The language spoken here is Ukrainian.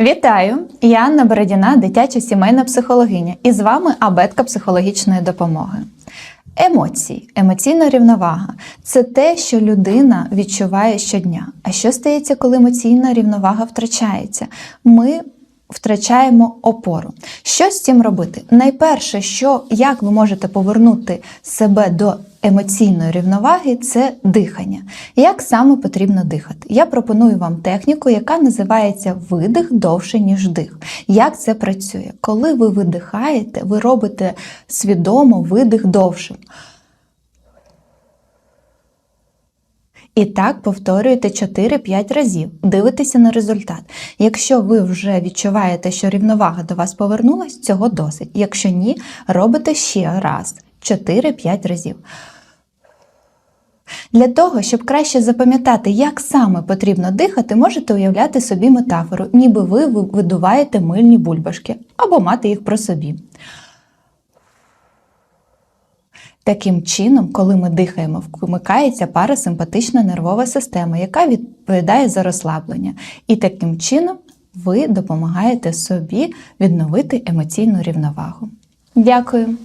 Вітаю! Я Анна Бородіна, дитяча сімейна психологиня, і з вами абетка психологічної допомоги. Емоції, емоційна рівновага це те, що людина відчуває щодня. А що стається, коли емоційна рівновага втрачається? Ми втрачаємо опору. Що з цим робити? Найперше, що як ви можете повернути себе до емоційної рівноваги, це дихання. Як саме потрібно дихати? Я пропоную вам техніку, яка називається видих довше, ніж дих. Як це працює? Коли ви видихаєте, ви робите свідомо видих довшим. І так повторюєте 4-5 разів. Дивитеся на результат. Якщо ви вже відчуваєте, що рівновага до вас повернулась, цього досить. Якщо ні, робите ще раз 4-5 разів. Для того, щоб краще запам'ятати, як саме потрібно дихати, можете уявляти собі метафору, ніби ви видуваєте мильні бульбашки або мати їх про собі. Таким чином, коли ми дихаємо, вмикається парасимпатична нервова система, яка відповідає за розслаблення. І таким чином ви допомагаєте собі відновити емоційну рівновагу. Дякую!